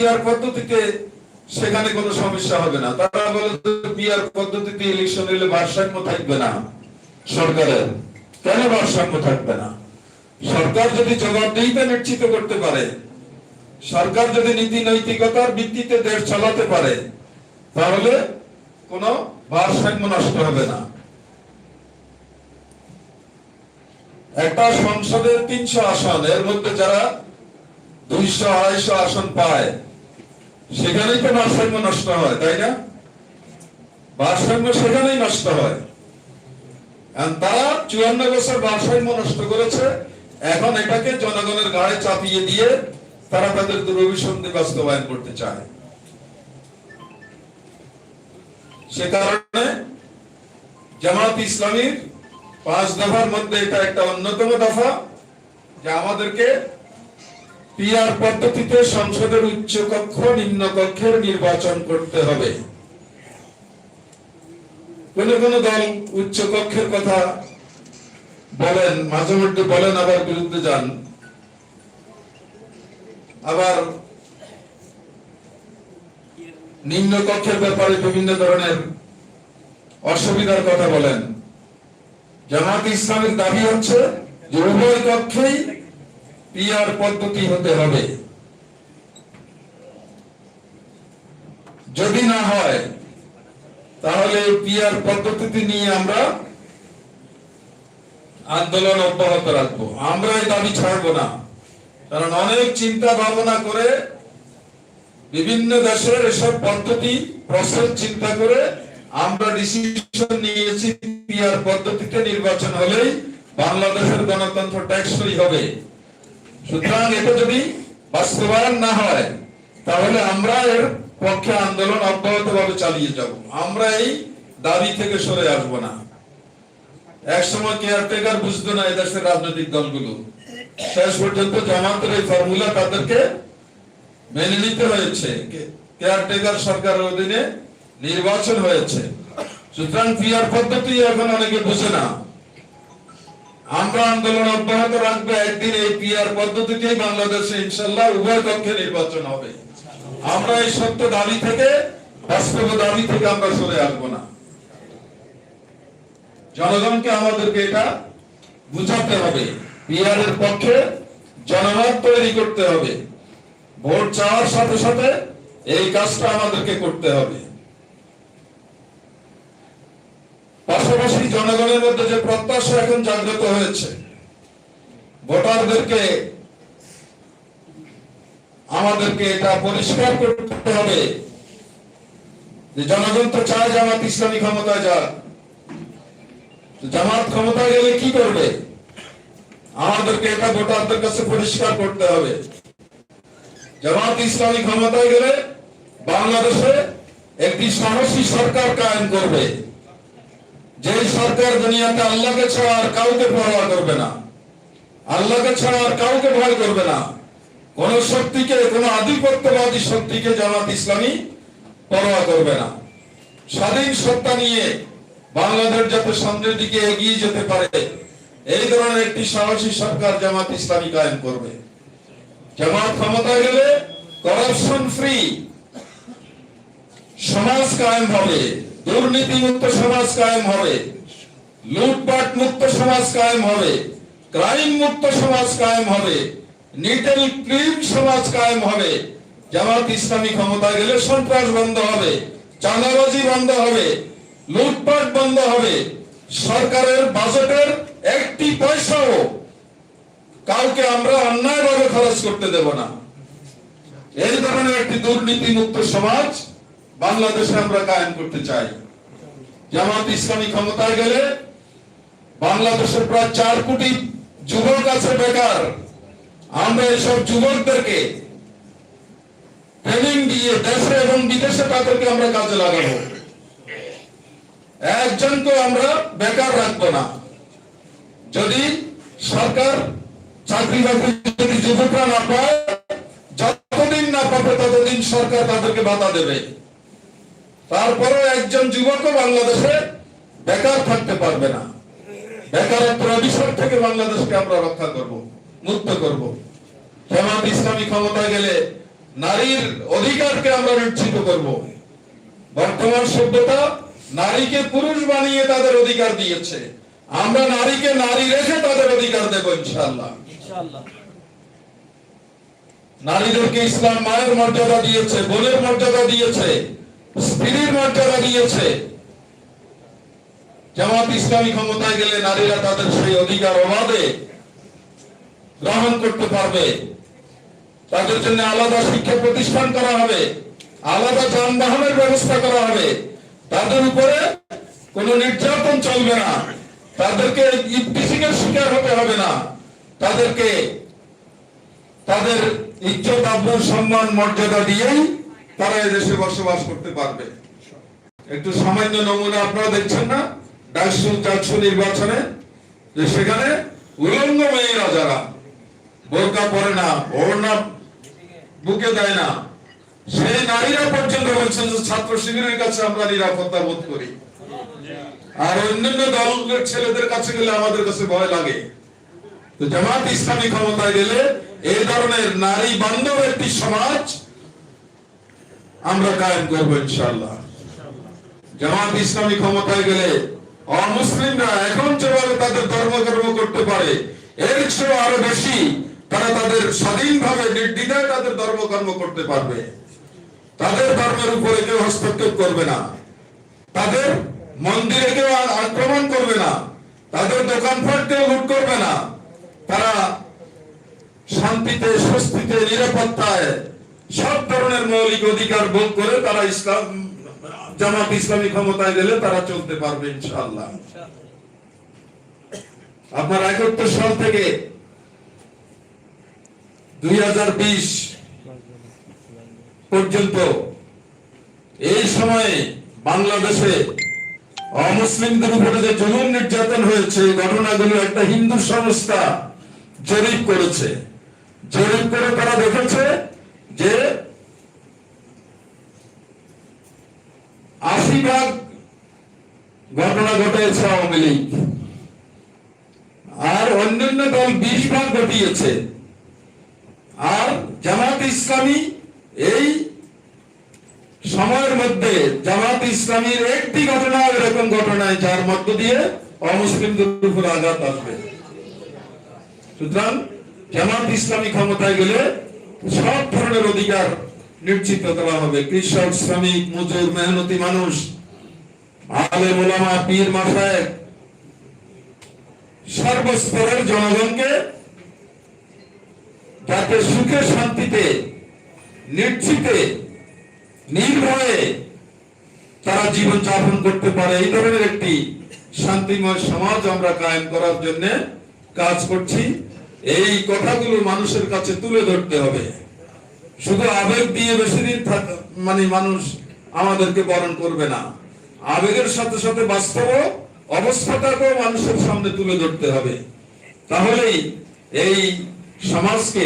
PR পদ্ধতিতে সেখানে কোনো সমস্যা হবে না। তারা বলে পিআর পদ্ধতিতে ইলেকশন হলে ভারসাম্য থাকবে না সরকারের। কেন ভারসাম্য থাকবে না? সরকার যদি জবাবদিহিতা নিশ্চিত করতে পারে। সরকার যদি নীতি নৈতিকতার ভিত্তিতে দেশ চালাতে পারে, তাহলে কোনো ভারসাম্য নষ্ট হবে না। একটা সংসদের তিনশো আসন, এর মধ্যে যারা দুইশো, আড়াইশো আসন পায় সেখানেই তো ভারসাম্য নষ্ট হয়, তাই না? ভারসাম্য সেখানেই নষ্ট হয়। তারা চুয়ান্ন বছর ভারসাম্য নষ্ট করেছে, এখন এটাকে জনগণের গায়ে চাপিয়ে দিয়ে তারা তাদের দুরভিসন্ধি বাস্তবায়ন করতে চায়। সে কারণে জামাত ইসলামীর পাঁচ দফার মধ্যে এটা একটা অন্যতম দফা, যে আমাদেরকে পিআর পদ্ধতিতে সংসদের উচ্চ কক্ষ, নিম্ন কক্ষের নির্বাচন করতে হবে। কোন কোন দল উচ্চ কক্ষের কথা বলেন, মাঝে মধ্যে বলেন, আবার বিরুদ্ধে যান। আবার নিম্ন কক্ষের ব্যাপারে বিভিন্ন ধরনের অসুবিধার কথা বলেন। জামাত ইসলামের দাবি হচ্ছে যে উভয় কক্ষেই পিআর পদ্ধতি হতে হবে। যদি না হয়, তাহলে পিআর পদ্ধতি নিয়ে আমরা আন্দোলন অব্যাহত রাখব। আমরা এই দাবি ছাড়বো না। কারণ অনেক চিন্তা ভাবনা করে বিভিন্ন দেশের এসব পদ্ধতি প্রসেস চিন্তা করে আমরা ডিসিশন নিয়েছি পিআর পদ্ধতিতে নির্বাচন হলেই বাংলাদেশের গণতন্ত্র টেকসই হবে। সুতরাং এটা যদি বাস্তবায়ন না হয়, তাহলে আমরা এর পক্ষে আন্দোলন অব্যাহত ভাবে চালিয়ে যাব। আমরা এই দাবি থেকে সরে আসব না। এক সময় কেয়ারটেকার বুঝতো না এদেশের রাজনৈতিক দলগুলো। শেষ পর্যন্ত জামাতের এই ফর্মুলা তাদেরকে মেনে নিতে হয়েছে। কেয়ারটেকার সরকারের অধীনে নির্বাচন হয়েছে। সুতরাং পিআর পদ্ধতি এখন অনেকে বুঝে না। আমরা আন্দোলন অব্যাহত রাখব একদিন এই পিআর পদ্ধতিতেই বাংলাদেশে ইনশাল্লাহ উভয় কক্ষে নির্বাচন হবে। আমরা এই সত্য দাবি থেকে, বাস্তব দাবি থেকে আমরা সরে আসব না। জনগণকে আমাদেরকে এটা বুঝাতে হবে। পিআর এর পক্ষে জনমত তৈরি করতে হবে। ভোট চাওয়ার সাথে সাথে এই কাজটা আমাদেরকে করতে হবে। পাশাপাশি জনগণের মধ্যে যে প্রত্যাশা এখন জাগ্রত হয়েছে, ভোটারদেরকে আমাদেরকে এটা পরিষ্কার করতে হবে যে জনগণ তো চায় জামাত ইসলামী ক্ষমতায় তো জামাত ক্ষমতায় গেলে কি করবে? আমাদেরকে এটা ভোটারদের কাছে পরিষ্কার করতে হবে। জামাত ইসলামী ক্ষমতায় গেলে বাংলাদেশে একটি সাহসী সরকার কায়েম করবে। যে সরকার দুনিয়াতে আল্লাহকে ছাড়া আর কাউকে পরোয়া করবে না, আল্লাহকে ছাড়া আর কাউকে ভয় করবে না, কোন শক্তিকে, কোন আধিপত্যবাদী শক্তিকে জামাত ইসলামী পরোয়া করবে না। স্বাধীন সত্তা নিয়ে বাংলাদেশ যাতে সামনের দিকে এগিয়ে যেতে পারে, এই ধরনের একটি সাহসী সরকার জামাত ইসলামী কায়েম করবে। জামাত ক্ষমতায় গেলে করাপশন ফ্রি সমাজ কায়েম হবে। দুর্নীতি মুক্ত সমাজ কায়েম হবে। লুটপাট মুক্ত সমাজ কায়েম হবে। ক্রাইম মুক্ত সমাজ কায়েম হবে। নিটেল ক্লিন সমাজ কায়েম হবে। জামাত ইসলামী ক্ষমতায় গেলে সন্ত্রাস বন্ধ হবে। চাঁদাবাজি বন্ধ হবে। লুটপাট বন্ধ হবে। সরকারের বাজেটের একটি পয়সাও কাউকে আমরা অন্যায়ভাবে খরচ করতে দেব না। এই ধরনের একটি দুর্নীতি মুক্ত সমাজ বাংলাদেশে আমরা কায়েম করতে চাই। জামাত ইসলামী ক্ষমতায় গেলে বাংলাদেশের প্রায় চার কোটি যুবক আছে বেকার। আমরা এসব যুবকদেরকে ট্রেনিং দিয়ে দেশে এবং বিদেশে তাদেরকে আমরা কাজে লাগাবো। একজনকে আমরা বেকার রাখব না। যদি সরকার চাকরি বাকরি যুবকরা না পায়, যতদিন না পাবে ততদিন সরকার তাদেরকে ভাতা দেবে। তারপরে একজন যুবকও বাংলাদেশে বেকার থাকতে পারবে না। বেকারত্ব অভিশাপ থেকে বাংলাদেশকে আমরা রক্ষা করব মুক্ত করব। জামাত ইসলামী ক্ষমতায় গেলে নারীর অধিকারকে আমরা নিশ্চিত করব। বর্তমান সভ্যতা নারীকে পুরুষ বানিয়ে তাদের অধিকার দিয়েছে। আমরা নারীকে নারী রেখে তাদের অধিকার দেব ইনশাআল্লাহ। ইনশাআল্লাহ। নারীদেরকে ইসলাম মায়ের মর্যাদা দিয়েছে বোনের মর্যাদা দিয়েছে। স্ত্রীর মর্যাদা দিয়েছে জামাত ইসলামী ক্ষমতায় গেলে নারীরা তাদের সেই অধিকার অবাধে গ্রহণ করতে পারবে। তাদের জন্য আলাদা শিক্ষা প্রতিষ্ঠান করা হবে, আলাদা যানবাহনের ব্যবস্থা করা হবে। তাদের উপরে কোনো নির্যাতন চলবে না। তাদেরকে ইফটিসিং শিকার হতে হবে না। তাদেরকে তাদের ইজ্জত আব্রু সম্মান, মর্যাদা দিয়েই তারা এদেশে বসবাস করতে পারবে। একটু সামান্য নমুনা আপনারা দেখছেন না? চাকসু নির্বাচনে, যে সেখানে উলঙ্গ মেয়েরা যারা, বোরকা পরে না, বুকে দেয় না, সেই নারীরা পর্যন্ত বলছেন যে ছাত্র শিবিরের কাছে আমরা নিরাপত্তা বোধ করি। আর অন্যান্য দলের ছেলেদের কাছে গেলে আমাদের কাছে ভয় লাগে। তো জামাত ইসলামী ক্ষমতায় গেলে এই ধরনের নারী বান্ধব একটি সমাজ আমরা কায়েম করব ইনশাআল্লাহ। জামাত ইসলামী ক্ষমতায় গেলে অমুসলিমরা এখন যেভাবে তাদের ধর্মকর্ম করতে পারে, এর চেয়ে আরও বেশি তারা তাদের স্বাধীনভাবে নির্দ্বিধায় তাদের ধর্মকর্ম করতে পারবে। তাদের ধর্মের উপরে কেউ হস্তক্ষেপ করবে না। তাদের মন্দিরে কেউ আক্রমণ করবে না। তাদের দোকানপাট কেউ লুট করবে না। তারা শান্তিতে, স্বস্তিতে, নিরাপত্তায় সব ধরনের মৌলিক অধিকার ভোগ করে তারা ইসলাম, জামাত ইসলামী ক্ষমতায় গেলে তারা চলতে পারবে ইনশাআল্লাহ। আপনার একাত্তর সাল থেকে দুই পর্যন্ত এই সময়ে বাংলাদেশে অমুসলিমদের উপরে যে জুলুম নির্যাতন হয়েছে ঘটনাগুলো একটা হিন্দু সংস্থা জরিপ করেছে। জরিপ করে তারা দেখেছে যে আশি ভাগ ঘটনা ঘটেছে আওয়ামী লীগ। আর অন্যান্য দল বিশ ভাগ ঘটিয়েছে। আর জামাত ইসলামী এই সময়ের মধ্যে জামাত ইসলামীর একটি ঘটনা এরকম ঘটনায় যার মধ্য দিয়ে অমুসলিমদের উপর আঘাত আসবে। সুতরাং জামাত ইসলামী ক্ষমতায় গেলে সব ধরনের অধিকার নিশ্চিত করা হবে। কৃষক, শ্রমিক, মজুর, মেহনতি মানুষ। আলে মোলামা পীর মাসায় সর্বস্তরের জনগণকে যাতে সুখে, শান্তিতে, নিশ্চিতে, নির্ভয়ে তারা জীবন যাপন করতে পারে। এই ধরনের একটি শান্তিময় সমাজ আমরা কায়েম করার জন্য কাজ করছি। এই কথাগুলো মানুষের কাছে তুলে ধরতে হবে। শুধু আবেগ দিয়ে বেশি দিন মানে মানুষ আমাদেরকে বরণ করবে না। আবেগের সাথে সাথে বাস্তব অবস্থাটাকেও মানুষের সামনে তুলে ধরতে হবে। তাহলেই এই সমাজকে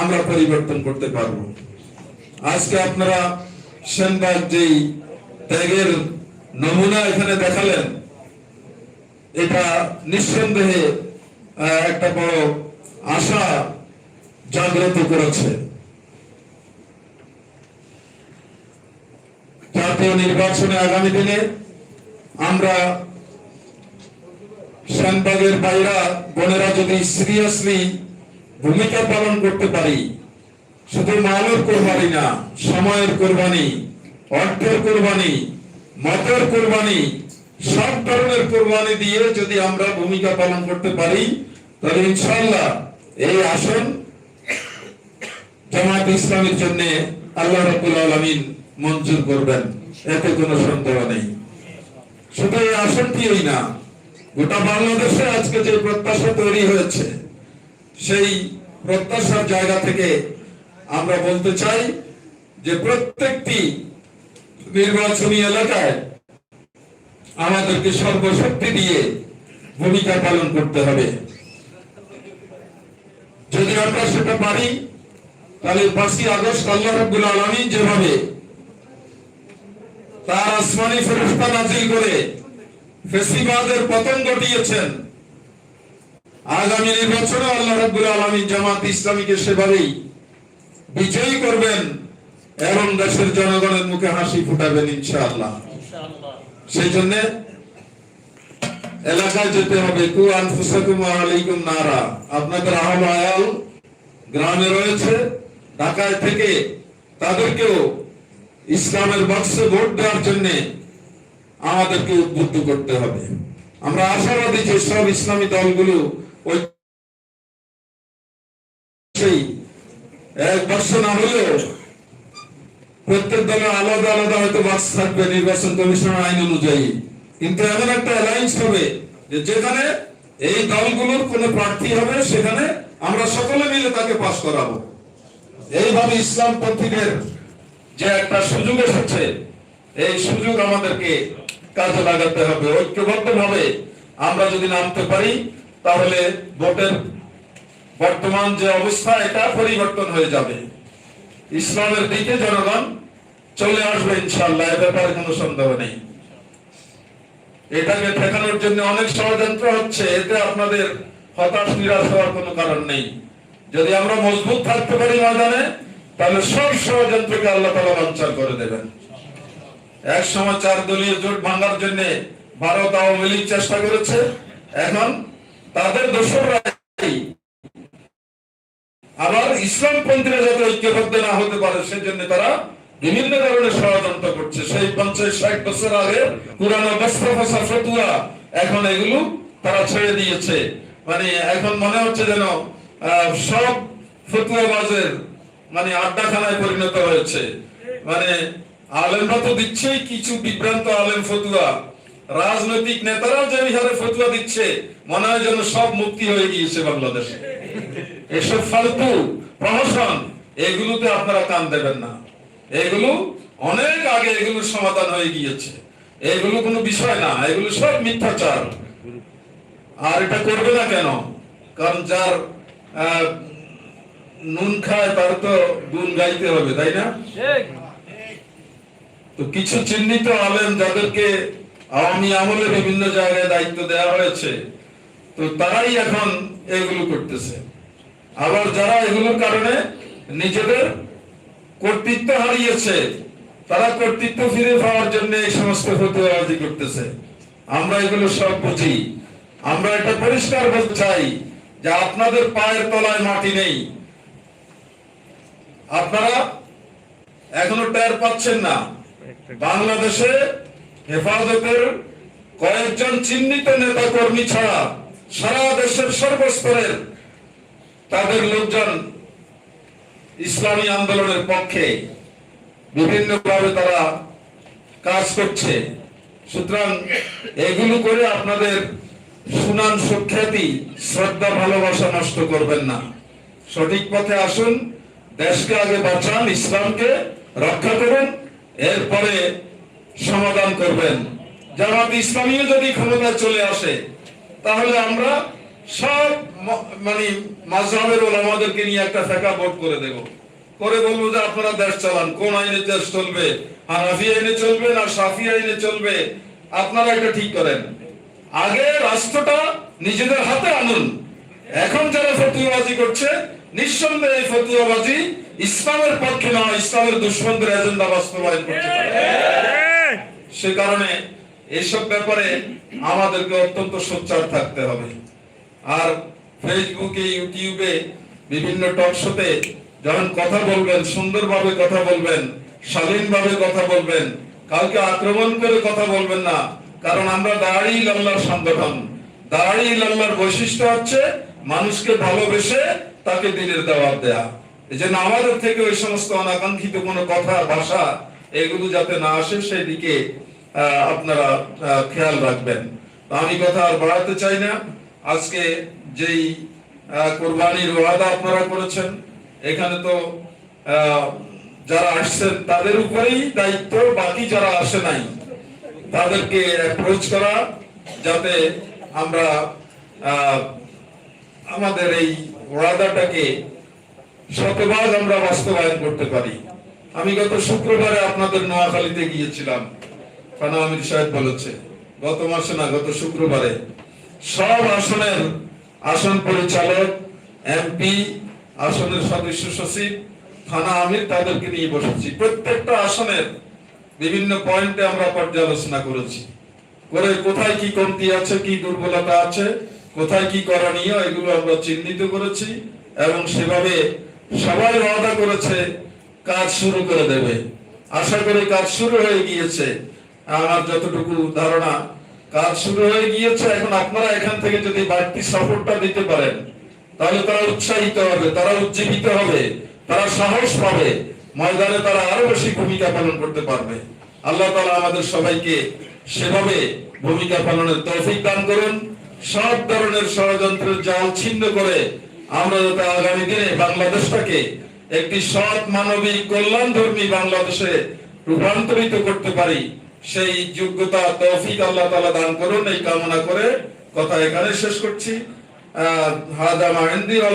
আমরা পরিবর্তন করতে পারব। আজকে আপনারা সেনবাগ যেই ত্যাগের নমুনা এখানে দেখালেন, এটা নিঃসন্দেহে একটা বড় আশা জাগ্রত করেছে। জাতীয় নির্বাচনে আগামী দিনে আমরা সেনবাগের বাইরা বোনেরা যদি সিরিয়াসলি ভূমিকা পালন করতে পারি, শুধু মালের কোরবানি না, সময়ের কোরবানি, অর্থের কোরবানি, মতের কোরবানি, সব ধরনের কোরবানি দিয়ে যদি আমরা ভূমিকা পালন করতে পারি, তাহলে ইনশাআল্লাহ এই আসন জামাত ইসলামের জন্য আল্লাহ রাব্বুল আলামিন মঞ্জুর করবেন, এতে কোনো সন্দেহ নেই। শুধু এই আসনটিই না, গোটা বাংলাদেশে আজকে যে প্রত্যাশা তৈরি হয়েছে, সেই প্রত্যাশার জায়গা থেকে আমরা বলতে চাই যে প্রত্যেকটি নির্বাচনী এলাকায় আমাদেরকে সর্বশক্তি দিয়ে ভূমিকা পালন করতে হবে। যদি আমরা সেটা পারি তাহলে পাঁচই আগস্ট আল্লাহ রাব্বুল আলামিন যেভাবে তার আসমানি ফেরেশতা নাজিল করে ফেসিবাদের পতন ঘটিয়েছেন আগামী নির্বাচনে আল্লাহ রাব্বুল আলামিন জামাত ইসলামীকে সেভাবেই বিজয়ী করবেন এবং দেশের জনগণের মুখে হাসি ফুটাবেন ইনশাআল্লাহ। সেই জন্য এলাকায় যেতে হবে। কু আনফুসাকুম আলাইকুম নারা। আপনাদের আহল আয়াল গ্রামে রয়েছে। ঢাকায় থেকে তাদেরকেও ইসলামের বক্সে ভোট দেওয়ার জন্য আমাদেরকে উদ্বুদ্ধ করতে হবে। আমরা আশাবাদী যে সব ইসলামী দলগুলো ওই সেই এক বছর না হলেও প্রত্যেক দলের আলাদা আলাদা হয়তো বাস থাকবে নির্বাচন কমিশনের আইন অনুযায়ী। কিন্তু এমন একটা অ্যালায়েন্স হবে যে যেখানে এই দলগুলোর কোন প্রার্থী হবে, সেখানে আমরা সকলে মিলে তাকে পাশ করাবো। এইভাবে ইসলাম পন্থীদের যে একটা সুযোগ এসেছে, এই সুযোগ আমাদেরকে কাজে লাগাতে হবে। ঐক্যবদ্ধ ভাবে আমরা যদি নামতে পারি, তাহলে ভোটের বর্তমান যে অবস্থা, এটা পরিবর্তন হয়ে যাবে। ইসলামের দিকে জনগণ চলে আসবে ইনশাল্লাহ এ ব্যাপারে কোনো সন্দেহ নেই। এটাকে ঠেকানোর জন্য অনেক ষড়যন্ত্র হচ্ছে, এতে আপনাদের হতাশ, নিরাশ হওয়ার কোনো কারণ নেই। যদি আমরা মজবুত থাকতে পারি ময়দানে, তাহলে সব ষড়যন্ত্রকে আল্লাহ তালা বাঞ্চার করে দেবেন। এক সময় চার দলীয় জোট ভাঙার জন্য ভারত আওয়ামী লীগ চেষ্টা করেছে, এখন তাদের দোষরাই আবার ইসলাম পন্থীরা যাতে ঐক্যবদ্ধ না হতে পারে, সেজন্য তারা বিভিন্ন ধরনের ষড়যন্ত্র করছে। সেই পঞ্চাশ ষাট বছর আগে পুরানো বস্ত্রফাসা ফতুয়া এখন এগুলো তারা ছেড়ে দিয়েছে। মানে এখন মনে হচ্ছে যেন সব ফতুয়াবাজের মানে আড্ডাখানায় পরিণত হয়েছে। মানে আলেমরা তো দিচ্ছেই কিছু বিভ্রান্ত আলেম ফতুয়া। রাজনৈতিক নেতারা যে হারে ফতুয়া দিচ্ছে, মনে হয় যেন সব মুক্তি হয়ে গিয়েছে বাংলাদেশে। এসব ফালতু প্রহসন, এগুলোতে আপনারা কান দেবেন না। এগুলো অনেক আগে এগুলো সমাধান হয়ে গিয়েছে। এগুলো কোনো বিষয় না এগুলো সব মিথ্যাচার। আর এটা করবে না কেন? কারণ যার নুন খায় তার তো গুণ গাইতে হবে তাই না? তো কিছু চিহ্নিত আলেম যাদেরকে আওয়ামী আমলে বিভিন্ন জায়গায় দায়িত্ব দেওয়া হয়েছে তো তারাই এখন এগুলো করতেছে। আবার যারা এগুলোর কারণে নিজেদের কর্তৃত্ব হারিয়েছে, তারা কর্তৃত্ব ফিরে পাওয়ার জন্য এই সমস্ত ফতুয়াবাজি করতেছে। আমরা এগুলো সব বুঝি। আমরা এটা পরিষ্কার বলতে চাই যে আপনাদের পায়ের তলায় মাটি নেই। আপনারা এখনও টের পাচ্ছেন না। বাংলাদেশে হেফাজতের কয়েকজন চিহ্নিত নেতা কর্মী ছাড়া সারা দেশের সর্বস্তরের তাদের লোকজন ইসলামী আন্দোলনের পক্ষে বিভিন্নভাবে তারা কাজ করছে। সুতরাং এগুলো করে আপনাদের সুনাম সুখ্যাতি, শ্রদ্ধা, ভালোবাসা নষ্ট করবেন না। সঠিক পথে আসুন, দেশকে আগে বাঁচান, ইসলামকে রক্ষা করুন, এরপরে সমাধান করবেন। জামাত ইসলামীও যদি ক্ষমতায় চলে আসে, তাহলে আমরা সব মানে মাঝহাবের ওলামাদেরকে নিয়ে একটা ফেকা ভোট করে দেব। করে বলব যে আপনারা দেশ চালান, কোন আইনে দেশ চলবে? হানাফি আইনে চলবে না সাফি আইনে চলবে? আপনারা এটা ঠিক করেন। আগে রাষ্ট্রটা নিজেদের হাতে আনুন। এখন যারা ফতুয়াবাজি করছে, নিঃসন্দেহে এই ফতুয়াবাজি ইসলামের পক্ষে নয়, ইসলামের দুশ্মনদের এজেন্ডা বাস্তবায়ন সে কারণে এসব ব্যাপারে আমাদেরকে অত্যন্ত সোচ্চার থাকতে হবে। আর ফেসবুকে ইউটিউবে বিভিন্ন টক শোতে যখন কথা বলবেন, সুন্দরভাবে কথা বলবেন শালীনভাবে কথা বলবেন, কাউকে আক্রমণ করে কথা বলবেন না, কারণ আমরা দাঁড়ি লাল্লার সংগঠন। দাঁড়ি লাল্লার বৈশিষ্ট্য হচ্ছে মানুষকে ভালোবেসে তাকে দিনের দাওয়াত দেয়া। এই জন্য আমাদের থেকে ওই সমস্ত অনাকাঙ্ক্ষিত কোনো কথা, ভাষা এগুলো যাতে না আসে সেই দিকে আপনারা খেয়াল রাখবেন। আমি কথা আর বাড়াতে চাই না। আজকে যেই কোরবানির ওয়াদা আপনারা করেছেন, এখানে তো যারা আসছেন তাদের উপরেই দায়িত্ব, বাকি যারা আসে নাই, তাদেরকে অ্যাপ্রোচ করা, যাতে আমরা আমাদের এই ওয়াদাটাকে শতভাগ আমরা বাস্তবায়ন করতে পারি। আমি গত শুক্রবারে আপনাদের নোয়াখালীতে গিয়েছিলাম, ফানা আমির সাহেব বলেছে, গত মাসে না, গত শুক্রবারে। সব আসনের আসন পরিচালক এমপি আসনের সদস্য সচিব, থানা আমির তাদেরকে নিয়ে বসেছি। প্রত্যেকটা আসনের বিভিন্ন পয়েন্টে আমরা পর্যালোচনা করেছি। করে কোথায় কি কমতি আছে, কি দুর্বলতা আছে, কোথায় কি করণীয়, এগুলো আমরা চিহ্নিত করেছি এবং সেভাবে সবাই ওয়াদা করেছে, কাজ শুরু করে দেবে। আশা করি কাজ শুরু হয়ে গিয়েছে। আমার যতটুকু ধারণা কাজ শুরু হয়ে গিয়েছে, এখন আপনারা এখান থেকে যদি বাড়তি সাপোর্টটা দিতে পারেন, তাহলে তারা উৎসাহিত হবে, তারা উজ্জীবিত হবে, তারা সাহস পাবে, ময়দানে তারা আরও বেশি ভূমিকা পালন করতে পারবে। আল্লাহ তাআলা আমাদের সবাইকে সেভাবে ভূমিকা পালনের তৌফিক দান করুন। সব ধরনের ষড়যন্ত্রের জাল ছিন্ন করে আমরা যাতে আগামী দিনে বাংলাদেশটাকে একটি সৎ মানবিক কল্যাণ ধর্মী বাংলাদেশে রূপান্তরিত করতে পারি সেই যোগ্যতা, তৌফিক আল্লাহ তালা দান করুন। এই কামনা করে কথা এখানে শেষ করছি। মাহেন্দি